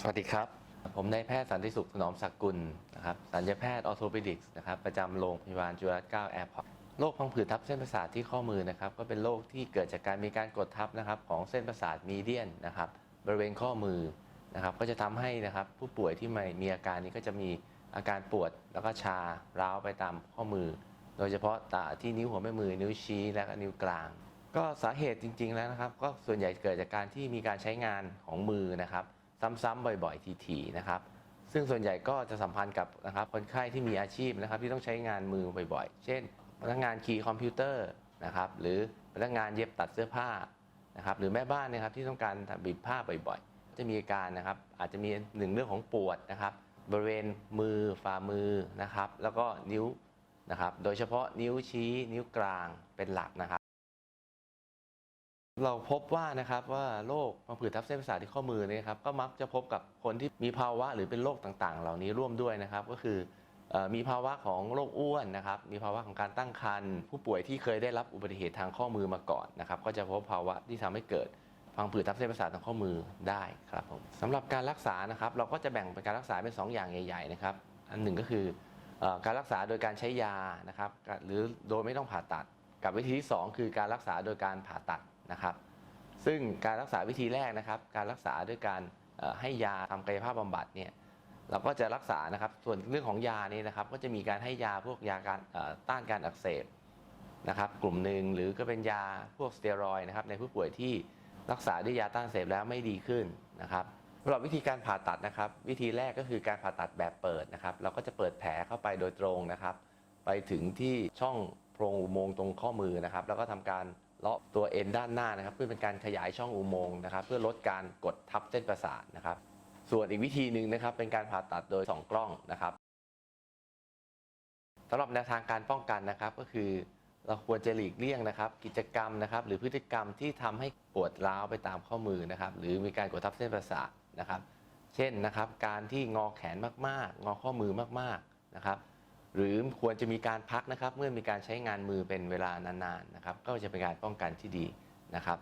สวัสดีครับ ผมนายแพทย์สันติสุขถนอมศักกุลนะครับสัญญาแพทย์ออโทปิดิกส์นะครับประจำโรงพยาบาลจุฬาลงกรณ์แอร์พอร์ตโรคพังผืดทับเส้นประสาทที่ข้อมือนะครับก็เป็นโรคที่เกิดจากการมีการกดทับนะครับของเส้นประสาทมีเดียนนะครับบริเวณข้อมือนะครับก็จะทำให้นะครับผู้ป่วยที่มีมีอาการนี้ก็จะมีอาการปวดแล้วก็ชาร้าวไปตามข้อมือ โดยเฉพาะตาที่นิ้วหัวแม่มือนิ้วชี้และนิ้วกลาง ก็สาเหตุจริง ๆ แล้วนะครับ ก็ส่วนใหญ่เกิดจากการที่มีการใช้งานของมือนะครับ ซ้ำๆบ่อยๆทีๆนะครับ ซึ่งส่วนใหญ่ก็จะสัมพันธ์กับนะครับคนไข้ที่มีอาชีพนะครับที่ต้องใช้งานมือบ่อยๆ เช่น พนักงานคีย์คอมพิวเตอร์นะครับหรือพนักงานเย็บตัดเสื้อผ้านะครับหรือแม่บ้านนะครับที่ต้องการบีบผ้าบ่อยๆ จะมีอาการนะครับอาจจะมีหนึ่งเรื่องของปวดนะครับบริเวณมือฝ่ามือนะครับแล้วก็นิ้วนะครับโดยเฉพาะนิ้วชี้นิ้วกลางเป็นหลักนะครับ เราพบว่านะครับว่าโรคพังผืดทับเส้นประสาทที่ข้อมือเนี่ยครับก็มักจะพบกับคนที่มีภาวะหรือเป็นโรคต่างๆ เหล่านี้ร่วมด้วยนะครับ ก็คือมีภาวะของโรคอ้วนนะครับ มีภาวะของการตั้งครรภ์ผู้ป่วยที่เคยได้รับอุบัติเหตุทางข้อมือมาก่อนนะครับ ก็จะพบภาวะที่ทำให้เกิดพังผืดทับเส้นประสาททางข้อมือได้ครับผมสำหรับการรักษานะครับ เราก็จะแบ่งเป็นการรักษาเป็นสองอย่างใหญ่ ๆ นะครับ อันหนึ่งก็คือการรักษาโดยการใช้ยานะครับ หรือโดยไม่ต้องผ่าตัด กับวิธีที่สองคือการรักษาโดยการผ่าตัด นะครับ ซึ่งการรักษาวิธีแรกนะครับ การรักษาด้วยการให้ยาทำกายภาพบำบัดเนี่ยเราก็จะรักษานะครับ ส่วนเรื่องของยานี่นะครับ ก็จะมีการให้ยาพวกยาการต้านการอักเสบนะครับ กลุ่มหนึ่งหรือก็เป็นยาพวกสเตียรอยนะครับ ในผู้ป่วยที่รักษาด้วยยาต้านเสบแล้วไม่ดีขึ้นนะครับสำหรับวิธีการผ่าตัดนะครับ วิธีแรกก็คือการผ่าตัดแบบเปิดนะครับ เราก็จะเปิดแผลเข้าไปโดยตรงนะครับ ไปถึงที่ช่องโพรงอุโมงค์ตรงข้อมือนะครับ แล้วก็ทำการ เลาะตัวเอ็นด้านหน้านะครับ เพื่อเป็นการขยายช่องอุโมงค์นะครับ เพื่อลดการกดทับเส้นประสาทนะครับ ส่วนอีกวิธีหนึ่งนะครับ เป็นการผ่าตัดโดยสองกล้องนะครับสำหรับแนวทางการป้องกันนะครับก็คือเราควรจะหลีกเลี่ยงนะครับ กิจกรรมนะครับ หรือพฤติกรรมที่ทำให้ปวดร้าวไปตามข้อมือนะครับ หรือมีการกดทับเส้นประสาทนะครับ เช่นนะครับ การที่งอแขนมากๆ งอข้อมือมากๆนะครับ หรือควรจะมีการพักนะครับ เมื่อมีการใช้งานมือเป็นเวลานานๆนะครับ ก็จะเป็นการป้องกันที่ดีนะครับ